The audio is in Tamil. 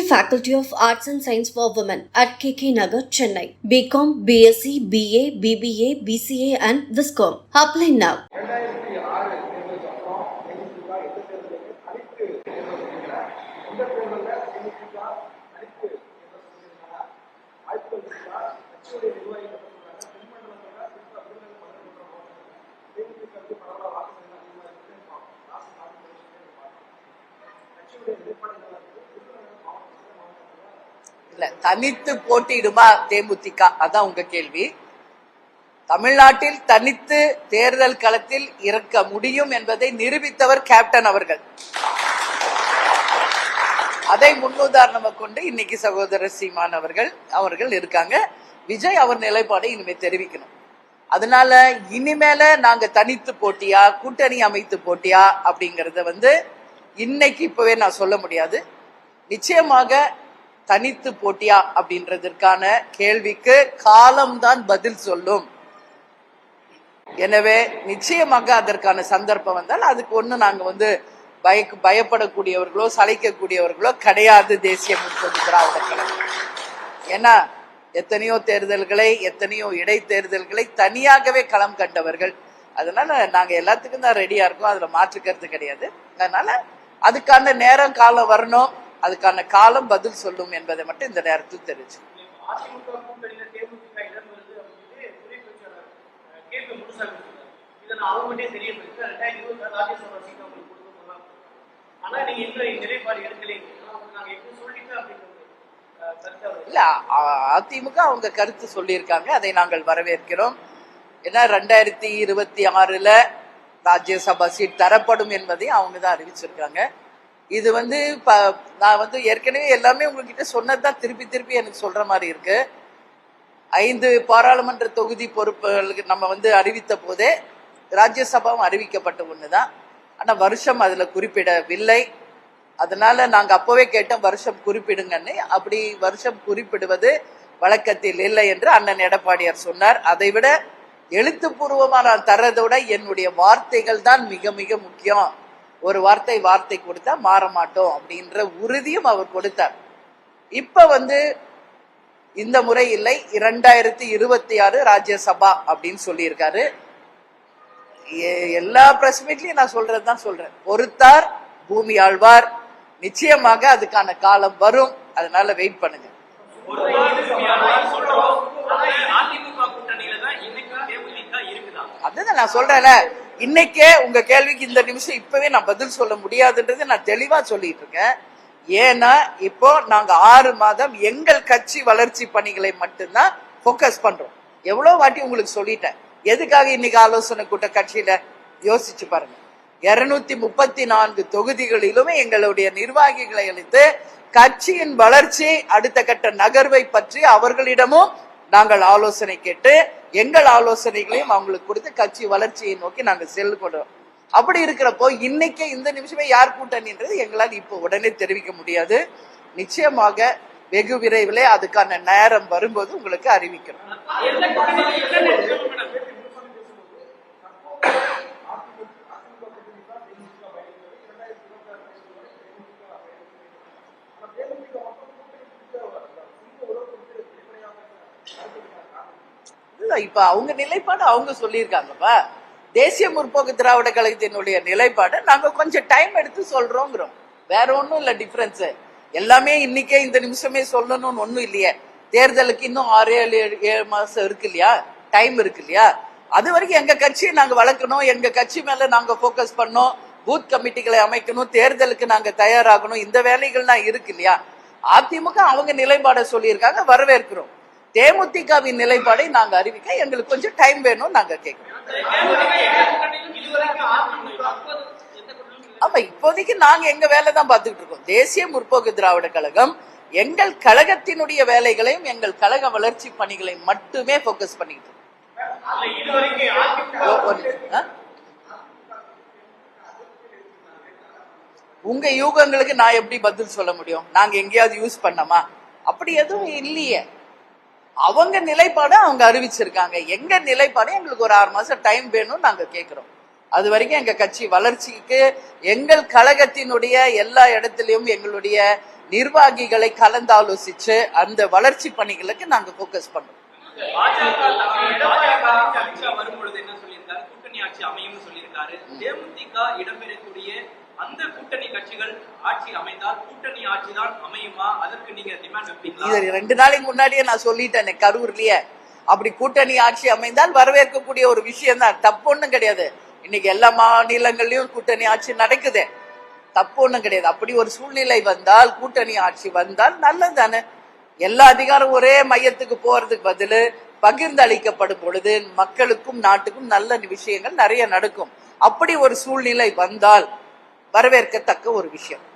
Faculty of Arts and Science for Women at KK Nagar, Chennai. BCom, BSc, BA, BBA, BCA and Viscom. Apply now. இல்ல தனித்து போட்டியிடுமா தேமுதிக? அதான் உங்க கேள்வி. தமிழ்நாட்டில் தனித்து தேர்தல் களத்தில் இருக்க முடியும் என்பதை நிரூபித்தவர் கேப்டன் அவர்கள். அதை முன்னுதாரணமாக கொண்டு இன்னைக்கு சகோதரர் சீமான் அவர்கள் அவர்கள் இருக்காங்க. விஜய் அவர் நிலைப்பாடை இனிமே தெரிவிக்கணும். அதனால இனிமேல நாங்க தனித்து போட்டியா கூட்டணி அமைத்து போட்டியா அப்படிங்கறத வந்து இன்னைக்கு இப்பவே நான் சொல்ல முடியாது. நிச்சயமாக தனித்து போட்டியா அப்படின்றதற்கான கேள்விக்கு காலம்தான் பதில் சொல்லும். எனவே நிச்சயமாக அதற்கான சந்தர்ப்பம் வந்தால் அதுக்கு ஒண்ணு நாங்க வந்து பயக்கு பயப்படக்கூடியவர்களோ சளைக்கக்கூடியவர்களோ கிடையாது தேசிய முற்போக்கு திராவிட கழகம். ஏன்னா எத்தனையோ தேர்தல்களை எத்தனையோ இடைத்தேர்தல்களை தனியாகவே களம் கண்டவர்கள். அதனால நாங்க எல்லாத்துக்கும் தான் ரெடியா இருக்கோம். அதுல மாற்றுக்கிறது கிடையாது. அதனால அதுக்கான நேரம் காலம் வரணும். அதுக்கான காலம் பதில் சொல்லும் என்பதை மட்டும் இந்த நேரத்தில் தெரிவிச்சு இல்ல அதிமுக அவங்க கருத்து சொல்லியிருக்காங்க அதை நாங்கள் வரவேற்கிறோம். ஏன்னா ரெண்டாயிரத்தி இருபத்தி ஆறுல ராஜ்யசபா சீட் தரப்படும் என்பதையும் அவங்க தான் அறிவிச்சிருக்காங்க. இது வந்து ப- நான் வந்து ஏற்கனவே எல்லாமே உங்ககிட்ட சொன்னதுதான் திருப்பி திருப்பி எனக்கு சொல்கிற மாதிரி இருக்கு. ஐந்து பாராளுமன்ற தொகுதி பொறுப்புகளுக்கு நம்ம வந்து அறிவித்த போதே ராஜ்யசபாவும் அறிவிக்கப்பட்ட ஒன்று தான் ஆனால் வருஷம் அதில் குறிப்பிடவில்லை. அதனால் நாங்கள் அப்போவே கேட்டோம் வருஷம் குறிப்பிடுங்கன்னு. அப்படி வருஷம் குறிப்பிடுவது வழக்கத்தில் இல்லை என்று அண்ணன் எடப்பாடியார் சொன்னார். அதை விட எழுத்துப்பூர்வமாக நான் தர்றதை விட என்னுடைய வார்த்தைகள் தான் மிக மிக முக்கியம். ஒரு வார்த்தை வார்த்தை கொடுத்தா மாற மாட்டோம் அப்படின்ற உறுதியும் அவர் கொடுத்தார். இப்ப வந்து இந்த முறை இல்லை. இரண்டாயிரத்தி இருபத்தி ஆறு ராஜ்யசபா அப்படின்னு சொல்லியிருக்காரு. எல்லா பிரஸ் மீட்லயும் நான் சொல்றதுதான் சொல்றேன். பொறுத்தார் பூமி ஆழ்வார். நிச்சயமாக அதுக்கான காலம் வரும். அதனால வெயிட் பண்ணுங்க. அதுதான் நான் சொல்றேன்ல. இன்னைக்கே உங்க கேள்விக்கு இந்த நிமிஷம் இப்பவே நான் பதில் சொல்ல முடியாதுன்றது நான் தெளிவா சொல்லிட்டு இருக்கேன். ஏன்னா இப்போ நாங்க ஆறு மாதம் எங்கள் கட்சி வளர்ச்சி பணிகளை மட்டும்தான் ஃபோக்கஸ் பண்றோம். எவ்வளவு வாட்டி உங்களுக்கு சொல்லிட்டேன். எதுக்காக இன்னைக்கு ஆலோசனை கூட்ட கட்சியில? யோசிச்சு பாருங்க. இருநூத்தி முப்பத்தி நான்கு தொகுதிகளிலுமே எங்களுடைய நிர்வாகிகளை அளித்து கட்சியின் வளர்ச்சி அடுத்த கட்ட நகர்வை பற்றி அவர்களிடமும் நாங்கள் ஆலோசனை கேட்டு எங்கள் ஆலோசனைகளையும் அவங்களுக்கு கொடுத்து கட்சி வளர்ச்சியை நோக்கி நாங்கள் செல்லுகிறோம் அப்படி இருக்கிறப்போ இன்னைக்கே இந்த நிமிஷமே யார் கூட்டணின்றது எங்களால் இப்போ உடனே தெரிவிக்க முடியாது. நிச்சயமாக வெகு விரைவிலே அதுக்கான நேரம் வரும்போது உங்களுக்கு அறிவிக்கிறோம். இல்ல இப்ப அவங்க நிலைப்பாடு அவங்க சொல்லியிருக்காங்கப்பா. தேசிய முற்போக்கு திராவிட கழகத்தினுடைய நிலைப்பாடு நாங்க கொஞ்சம் டைம் எடுத்து சொல்றோங்கிறோம். வேற ஒன்றும் இல்லை டிஃபரன்ஸ் எல்லாமே இன்னைக்கே இந்த நிமிஷமே சொல்லணும்னு ஒன்றும் இல்லையே. தேர்தலுக்கு இன்னும் ஆறு ஏழு ஏழு ஏழு மாசம் இருக்கு இல்லையா? டைம் இருக்கு இல்லையா? அது வரைக்கும் எங்க கட்சியை நாங்க வளர்க்கணும் எங்க கட்சி மேல நாங்க போக்கஸ் பண்ணோம் பூத் கமிட்டிகளை அமைக்கணும் தேர்தலுக்கு நாங்க தயாராகணும் இந்த வேலைகள்லாம் இருக்கு இல்லையா? அதிமுக அவங்க நிலைப்பாடை சொல்லியிருக்காங்க வரவேற்கிறோம். தேமுதிகவின் நிலைப்பாடை நாங்க அறிவிக்க எங்களுக்கு கொஞ்சம் டைம் வேணும் நாங்க கேட்கிறோம் ஆமா இப்போதைக்கு நாங்க எங்க வேலை தான் பார்த்துக்கிட்டு இருக்கோம். தேசிய முற்போக்கு திராவிட கழகம் எங்கள் கழகத்தினுடைய வேலைகளையும் எங்கள் கழக வளர்ச்சி பணிகளை மட்டுமே போக்கஸ் பண்ணிக்கிட்டு இருக்கோம். உங்க யூகங்களுக்கு நான் எப்படி பதில் சொல்ல முடியும்? நாங்க எங்கேயாவது யூஸ் பண்ணமா? அப்படி எதுவும் இல்லையே. அவங்க நிலைப்பாடு அவங்க அறிவிச்சிருக்காங்க. எங்க நிலைப்பாடு? எங்களுக்கு ஒரு ஆறு மாசம் டைம் வேணும்னு நாங்க கேக்குறோம். அது வரைக்கும் எங்க கட்சி வளர்ச்சிக்கு எங்கள் கழகத்தினுடைய எல்லா இடத்திலையும் எங்களுடைய நிர்வாகிகளை கலந்தாலோசிச்சு அந்த வளர்ச்சி பணிகளுக்கு நாங்க போக்கஸ் பண்றோம். பாஜக தலைவர் பாஜக அமித்ஷா வரும்பொழுது என்ன சொல்லியிருக்காரு? கூட்டணி ஆட்சி அமையும்னு சொல்லியிருக்காரு. தேமுதிக இடம்பெறக்கூடிய அந்த கூட்டணி கட்சிகள் ஆட்சி அமைந்தால் கூட்டணி ஆட்சி தான் அமையுமா? அதற்கு நீங்க டிமாண்ட் வைப்பீங்களா? இது ரெண்டு நாளைக்கு முன்னாடியே நான் சொல்லிட்டேன் கரூர்லயே. அப்படி கூட்டணி ஆட்சி அமைந்தால் வரவேற்கக்கூடிய ஒரு விஷயம் தான் தப்பு ஒண்ணும் கிடையாது. இன்னைக்கு எல்லா மாநிலங்கள்லயும் கூட்டணி ஆட்சி நடக்குது. தப்பு ஒண்ணும் கிடையாது. அப்படி ஒரு சூழ்நிலை வந்தால் கூட்டணி ஆட்சி வந்தால் நல்லது தானே எல்லா அதிகாரம் ஒரே மையத்துக்கு போறதுக்கு பதிலு பகிர்ந்து அளிக்கப்படும் பொழுது மக்களுக்கும் நாட்டுக்கும் நல்ல விஷயங்கள் நிறைய நடக்கும். அப்படி ஒரு சூழ்நிலை வந்தால் வரவேற்கத்தக்க ஒரு விஷயம்.